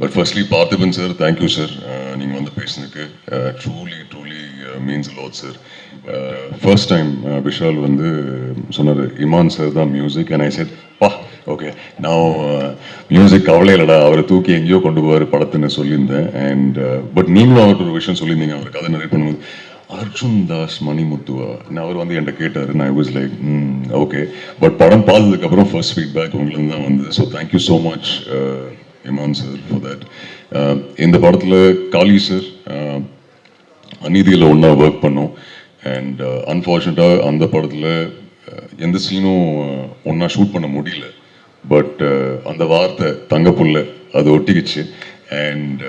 But firstly Parthiban sir thank you sir நீங்கள் வந்து பேசினதுக்கு truly truly means lot sir first time Vishal வந்து சொன்னார் இமான் சார் தான் மியூசிக் அண்ட் ஐ செட் பா ஓகே நான் மியூசிக் கவலை இல்லைடா. அவரை தூக்கி எங்கேயோ கொண்டு போவார் படத்துன்னு சொல்லியிருந்தேன். அண்ட் பட் uh, நீங்களும் அவர்கிட்ட ஒரு விஷயம் சொல்லியிருந்தீங்க. அவர் கதை நிறைய பண்ணும்போது அர்ஜுன் தாஸ் மணிமுத்துவா? நான் அவர் வந்து என்கிட்ட கேட்டார். நான் வாஸ் லைக் ஓகே பட் படம் பார்த்ததுக்கப்புறம் ஃபர்ஸ்ட் ஃபீட்பேக் உங்களுக்கு தான் வந்து so thank you so much Imman sir for that இந்த படத்தில் காலி சார் uh, அநீதியில் ஒன்றா ஒர்க் பண்ணோம். அண்ட் அன்ஃபார்ச்சுனேட்டாக uh, அந்த படத்தில் uh, எந்த சீனும் ஒன்றா ஷூட் பண்ண முடியல. பட் அந்த வார்த்தை தங்கப்புள்ள அது ஒட்டிக்கிச்சு. அண்ட்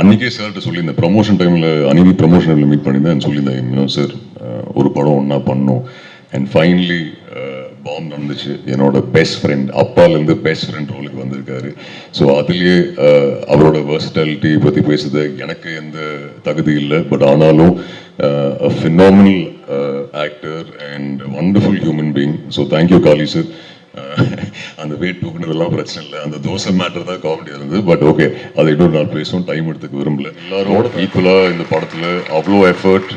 அன்றைக்கே சார்கிட்ட சொல்லியிருந்தேன். ப்ரமோஷன் டைமில் அன்னைக்கு டைமில் மீட் பண்ணியிருந்தேன். சொல்லியிருந்தேன் இன்னும் சார் ஒரு படம் ஒன்றா பண்ணோம். அண்ட் ஃபைனலி பாம் நடந்துச்சு. என்னோட பெஸ்ட் ஃப்ரெண்ட் அப்பாலேருந்து பெஸ்ட் ஃப்ரெண்ட் ரோலுக்கு வந்திருக்காரு. ஸோ அதுலேயே அவரோட வேர்சிட்டாலிட்டி பற்றி பேசுறது எனக்கு எந்த தகுதி இல்லை. பட் ஆனாலும் phenomenal actor and wonderful human being so thank you Kaali sir அந்த வெயிட் தூக்குனதெல்லாம் பிரச்சனை இல்லை. அந்த தோசை மேட்டர் தான் காமெடி இருந்தது. பட் ஓகே அதை இன்னொரு நாள் பேசுவோம். டைம் எடுத்துக்க விரும்பல. எல்லாரோட ஈக்குவலாக இந்த படத்தில் அவ்வளோ எஃபர்ட்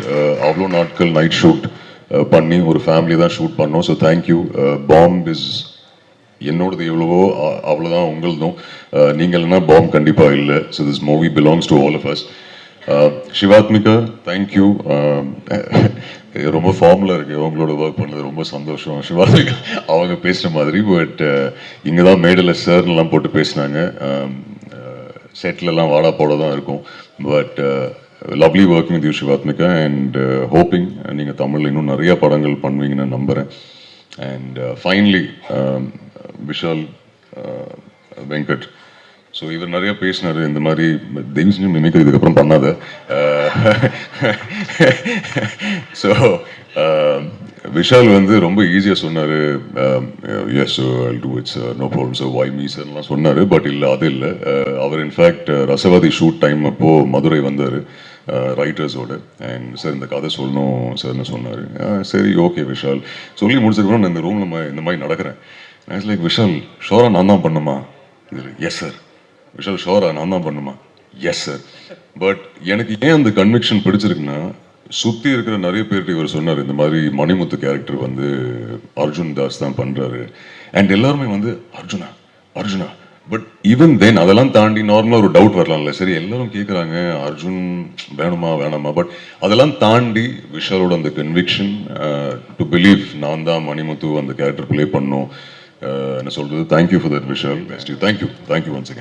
அவ்வளோ நாட்கள் நைட் ஷூட் பண்ணி ஒரு ஃபேமிலி தான் ஷூட் பண்ணோம். ஸோ தேங்க்யூ பாம்ப் இஸ் என்னோடது எவ்வளவோ அவ்வளோதான் உங்களதும். நீங்கள் இல்லைன்னா பாம்ப் கண்டிப்பாக இல்லை. So this movie belongs to all of us Sivatmika thank you ரொம்ப ஃபார்மில் இருக்குது அவங்களோட ஒர்க் பண்ணது ரொம்ப சந்தோஷம். சிவாத்மிகா அவங்க பேசுகிற மாதிரி பட் இங்கே தான் மேடலில் சார்லாம் போட்டு பேசினாங்க. செட்லலாம் வாடா போட தான் இருக்கும். But lovely working with you Sivatmika and hoping நீங்கள் தமிழில் இன்னும் நிறைய படங்கள் பண்ணுவீங்கன்னு நம்புகிறேன் and finally Vishal uh, Venkat. So இவர் நிறைய பேசினார் இந்த மாதிரி தெய்வ செஞ்சு மிமிக்ரி இதுக்கப்புறம் பண்ணாத. Uh, ஸோ um, விஷால் வந்து ரொம்ப ஈஸியாக சொன்னார். Yes I'll do it's no problem sir வாய் மீசன்லாம் சொன்னார். பட் இல்லை அது இல்லை. Uh, our in fact Rasavathi shoot time அப்போது மதுரை வந்தார். ரைட்டர்ஸோட அண்ட் சார் இந்த கதை சொல்லணும் சார்னு சொன்னார். Uh, சரி ஓகே விஷால். சொல்லி முடிச்சதுக்கப்புறம் நான் இந்த ரூமில் இந்த மாதிரி நடக்கிறேன். லைக் விஷால் ஷோரா நான் தான் பண்ணுமா? இது எஸ் சார் விஷால் ஷோரா நான் தான் பண்ணுமா? எஸ் சார் பட் எனக்கு ஏன் அந்த கன்விக்ஷன் பிடிச்சிருக்குன்னா சுற்றி இருக்கிற நிறைய பேர்கிட்ட இவர் சொன்னார் இந்த மாதிரி மணிமுத்து கேரக்டர் வந்து அர்ஜுன் தாஸ் தான் பண்ணுறாரு அண்ட் எல்லாருமே வந்து Arjuna Arjuna. But even then அதெல்லாம் தாண்டி நார்மலாக ஒரு டவுட் வரலாம்ல. சரி எல்லாரும் கேட்குறாங்க அர்ஜுன் வேணுமா வேணாமா? பட் அதெல்லாம் தாண்டி விஷாலோட அந்த கன்விக்ஷன் டு பிலீவ் நான் தான் மணிமுத்து அந்த கேரக்டர் ப்ளே பண்ணோம். Uh, என்ன சொல்கிறது thank you for that Vishal. Best thank you thank you once again